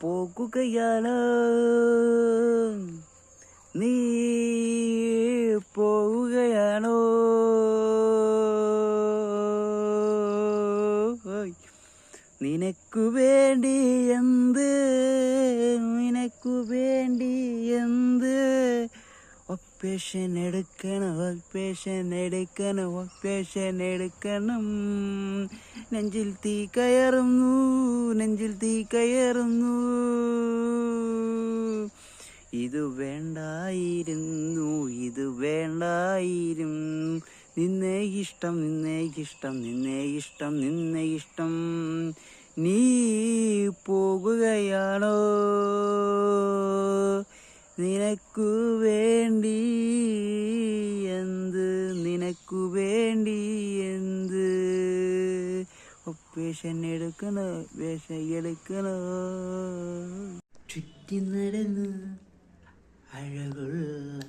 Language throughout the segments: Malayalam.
പോകുകയാണ് നീ പോവുകയാണോ നിനക്കു വേണ്ടി എന്ത് നിനക്കു വേണ്ടി എന്ത് ഒപ്പേഷൻ എടുക്കണം വാക്പേഷൻ എടുക്കണം വാക്പേഷൻ എടുക്കണം. നെഞ്ചിൽ തീ കയറുന്നു നെഞ്ചിൽ തീ കയറുന്നു. ഇത് വേണ്ടായിരുന്നു ഇത് വേണ്ടായിരുന്നു. നിന്നെ ഇഷ്ടം നിന്നെ ഇഷ്ടം നിന്നെ ഇഷ്ടം നിന്നെ ഇഷ്ടം. നീ പോകുകയാണോ? നിനക്കു വേണ്ടി എന്ത്? നിനക്കു വേണ്ടി എന്ത്? ഒപ്പേഷൻ എടുക്കണോ വേഷം എടുക്കണോ. ചുറ്റി നടന്ന് അഴകുള്ള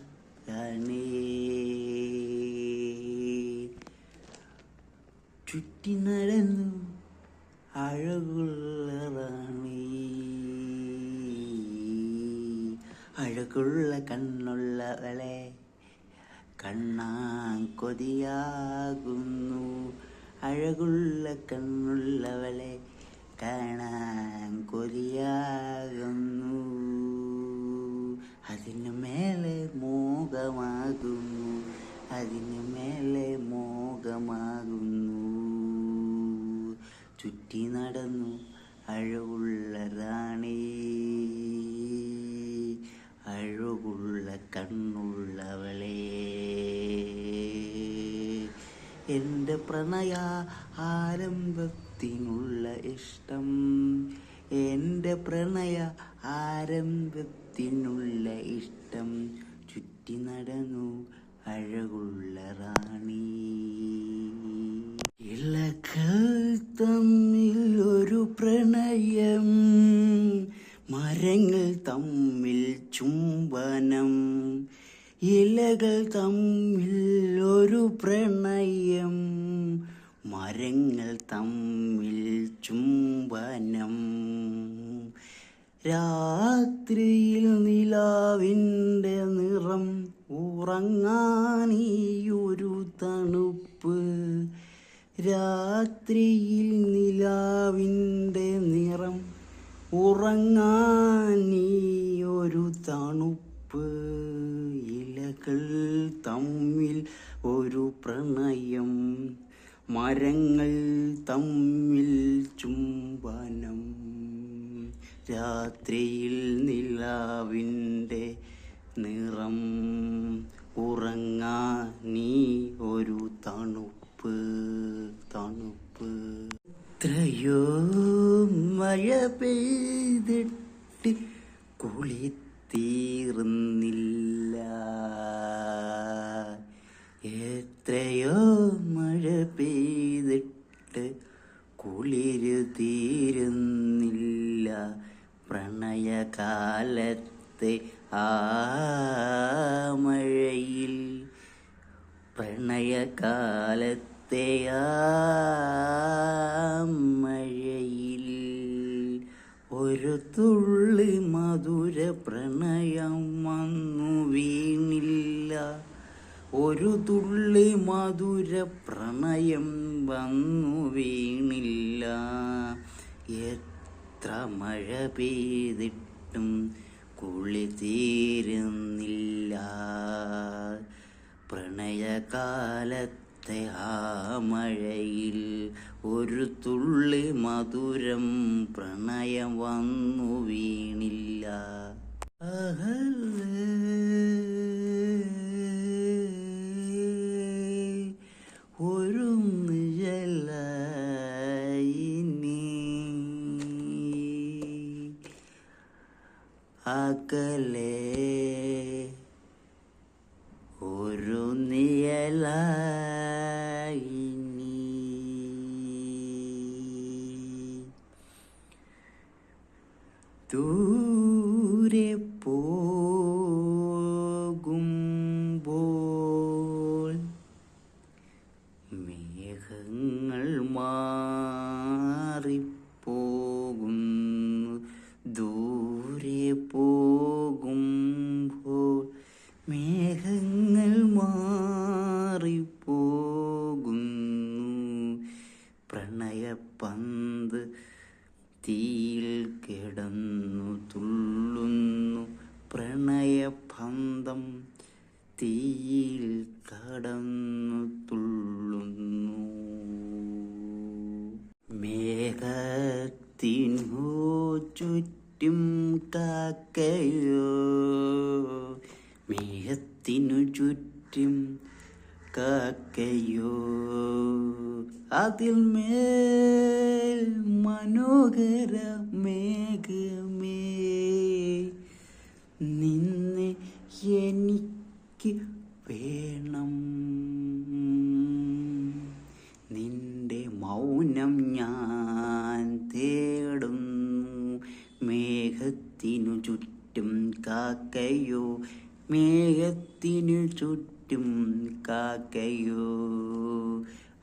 ചുറ്റി നടന്നു അഴകുള്ള കണ്ണുള്ളവളെ കണ്ണാൻ കൊതിയാകുന്നു അഴകുള്ള കണ്ണുള്ളവളെ കാണാൻ കൊതിയാകുന്നു അതിനു മേലെ മോഹമാകുന്നു. അതിനു മേലെ മോഹമാകുന്നു. ചുറ്റി നടന്നു അഴകുള്ള റാണി. അഴകുള്ള കണ്ണുള്ളവളെ. എന്റെ പ്രണയ ആരംഭത്തിനുള്ള ഇഷ്ടം. എന്റെ പ്രണയ ആരംഭത്തിനുള്ള ഇഷ്ടം. ചുറ്റി നടന്നു അഴകുള്ള റാണി. ഇളകൾ തമ്മിൽ ഒരു പ്രണയം. മരങ്ങൾ തമ്മിൽ ചുംബനം ഇലകൾ തമ്മിൽ ഒരു പ്രണയം മരങ്ങൾ തമ്മിൽ ചുംബനം. രാത്രിയിൽ നിലാവിന്റെ നിറം ഉറങ്ങാനീയൊരു തണുപ്പ്. രാത്രിയിൽ നിലാവിന്റെ നിറം ഉറങ്ങാനീയൊരു തണുപ്പ്. ഇലകൾ തമ്മിൽ ഒരു പ്രണയം. മരങ്ങൾ തമ്മിൽ ചുംബനം. രാത്രിയിൽ നിലാവിന്റെ നിറം ഉറങ്ങാ നീ ഒരു തണുപ്പ് തണുപ്പ് എത്രയോ മഴ പെയ്തിട്ട് കുളിത്തീർന്നില്ല എത്രയോ മഴ പെയ്തിട്ട് കുളിരു തീരുന്നില്ല. പ്രണയകാലത്തെ ആ മഴയിൽ പ്രണയകാലത്തെ ആ മഴയിൽ ഒരു തുള്ളി മധുര പ്രണയം വന്നു വീണില്ല. ഒരു തുള്ളി മധുര പ്രണയം വന്നു വീണില്ല. എത്ര മഴ പെയ്തിട്ടും കുളി തീരുന്നില്ല. പ്രണയകാലത്തെ ആ മഴയിൽ ഒരു തുള്ളി മധുരം പ്രണയം വന്നു വീണില്ല. ഒരു അകലേ അകലെ. 独 മേഘത്തിനു ചുറ്റും കാക്കയോ? മേഹത്തിനു ചുറ്റും കാക്കയോ? അതിൽ മേൽ മനോഹര മേഘമേ നിന്ന് എനിക്ക് വേണം. ചുറ്റും കാക്കയോ മേഘത്തിനു ചുറ്റും കാക്കയോ.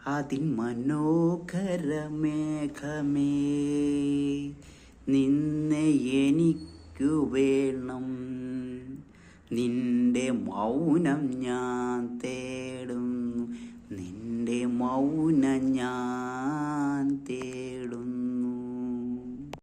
അതിൻ മനോഹര മേഘമേ നിന്നെ എനിക്കു വേണം. നിന്റെ മൗനം ഞാൻ തേടുന്നു. നിന്റെ മൗനം ഞാൻ തേ